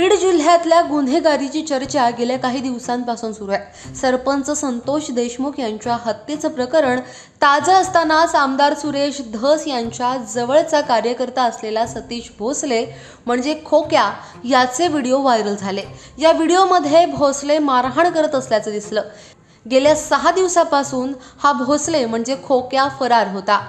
बीड जिल्ह्यातल्या गुन्हेगारीची चर्चा गेल्या काही दिवसांपासून सुरू आहे. सरपंच संतोष देशमुख यांच्या हत्येचं प्रकरण ताजं असतानाच आमदार सुरेश धस यांच्या जवळचा कार्यकर्ता असलेला सतीश भोसले म्हणजे खोक्या याचे व्हिडिओ व्हायरल झाले. या व्हिडिओमध्ये भोसले मारहाण करत असल्याचं दिसलं. गेल्या सहा दिवसापासून हा भोसले म्हणजे खोक्या फरार होता.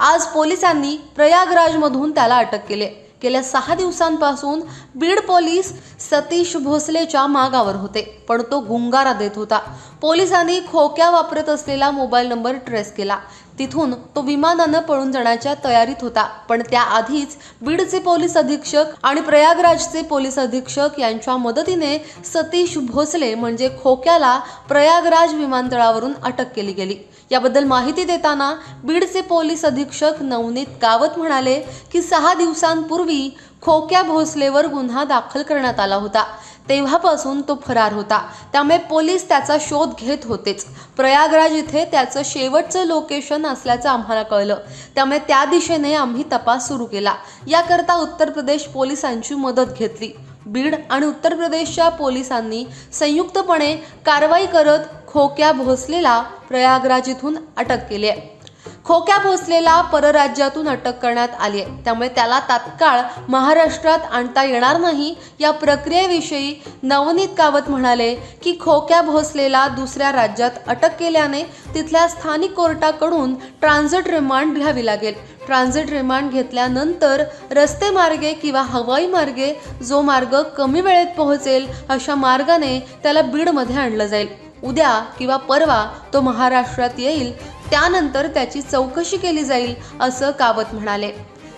आज पोलिसांनी प्रयागराजमधून त्याला अटक केली गेल्या सहा दिवसांपासून बीड पोलीस सतीश भोसलेच्या मागावर होते पण तो गुंगारा देत होता. पोलिसांनी खोक्या वापरत असलेला मोबाईल नंबर ट्रेस केला. तिथून तो विमानानं पळून जाण्याच्या तयारीत होता. पण त्याआधीच बीडचे पोलीस अधीक्षक आणि प्रयागराजचे पोलीस अधीक्षक यांच्या मदतीने सतीश भोसले म्हणजे खोक्याला प्रयागराज विमानतळावरून अटक केली गेली. याबद्दल माहिती देताना बीडचे पोलीस अधीक्षक नवनीत कावत म्हणाले की सहा दिवसांपूर्वी खोक्या भोसलेवर गुन्हा दाखल करण्यात आला होता. तेव्हापासून तो फरार होता. त्यामुळे पोलीस त्याचा शोध घेत होतेच. प्रयागराज इथे त्याचं शेवटचं लोकेशन असल्याचं आम्हाला कळलं. त्यामुळे त्या दिशेने आम्ही तपास सुरू केला. याकरता उत्तर प्रदेश पोलिसांची मदत घेतली. बीड आणि उत्तर प्रदेशच्या पोलिसांनी संयुक्तपणे कारवाई करत खोक्या भोसलेला प्रयागराज इथून अटक केली आहे. खोक्या भोसलेला परराज्यातून अटक करण्यात आली आहे. त्यामुळे त्याला तात्काळ महाराष्ट्रात आणता येणार नाही. या प्रक्रियेविषयी नवनीत कावत म्हणाले की खोक्या भोसलेला दुसऱ्या राज्यात अटक केल्याने तिथल्या स्थानिक कोर्टाकडून ट्रान्झिट रिमांड घ्यावी लागेल. ट्रान्झिट रिमांड घेतल्यानंतर रस्ते मार्गे किंवा हवाई मार्गे जो मार्ग कमी वेळेत पोहोचेल अशा मार्गाने त्याला बीडमध्ये आणलं जाईल. उद्या किंवा परवा तो महाराष्ट्रात येईल. त्यानंतर त्याची चौकशी केली जाईल असं कावत म्हणाले.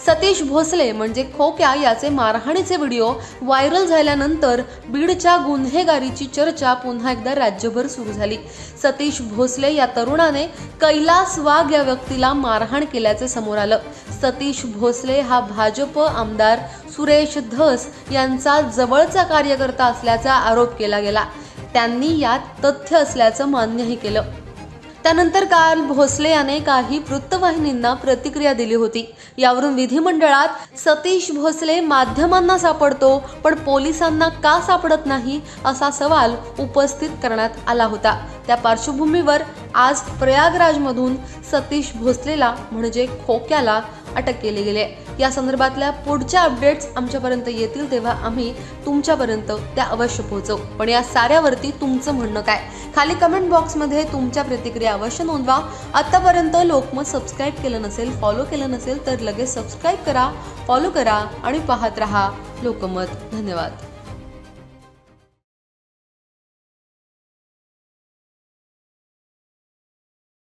सतीश भोसले म्हणजे खोक्या याचे मारहाणीचे व्हिडिओ व्हायरल झाल्यानंतर बीडच्या गुन्हेगारीची चर्चा पुन्हा एकदा राज्यभर सुरू झाली. सतीश भोसले या तरुणाने कैलास वाघ या व्यक्तीला मारहाण केल्याचे समोर आलं. सतीश भोसले हा भाजप आमदार सुरेश धस यांचा जवळचा कार्यकर्ता असल्याचा आरोप केला गेला. त्यांनी यात तथ्य असल्याचं मान्यही केलं. त्यानंतर काल भोसले याने काही वृत्तवाहिनींना प्रतिक्रिया दिली होती. यावरून विधिमंडळात सतीश भोसले माध्यमांना सापडतो पण पोलिसांना का सापडत नाही असा सवाल उपस्थित करण्यात आला होता. त्या पार्श्वभूमीवर आज प्रयागराजमधून सतीश भोसलेला म्हणजे खोक्याला अटक केली गेली आहे. या संदर्भातल्या पुढच्या अपडेट्स आमच्यापर्यंत येतील तेव्हा आम्ही तुमच्यापर्यंत त्या अवश्य पोहोचवू. पण या साऱ्यावरती तुमचं म्हणणं काय? खाली कमेंट बॉक्समध्ये तुमच्या प्रतिक्रिया अवश्य नोंदवा. आत्तापर्यंत लोकमत सबस्क्राईब केलं नसेल फॉलो केलं नसेल तर लगेच सबस्क्राईब करा फॉलो करा आणि पाहत रहा लोकमत. धन्यवाद.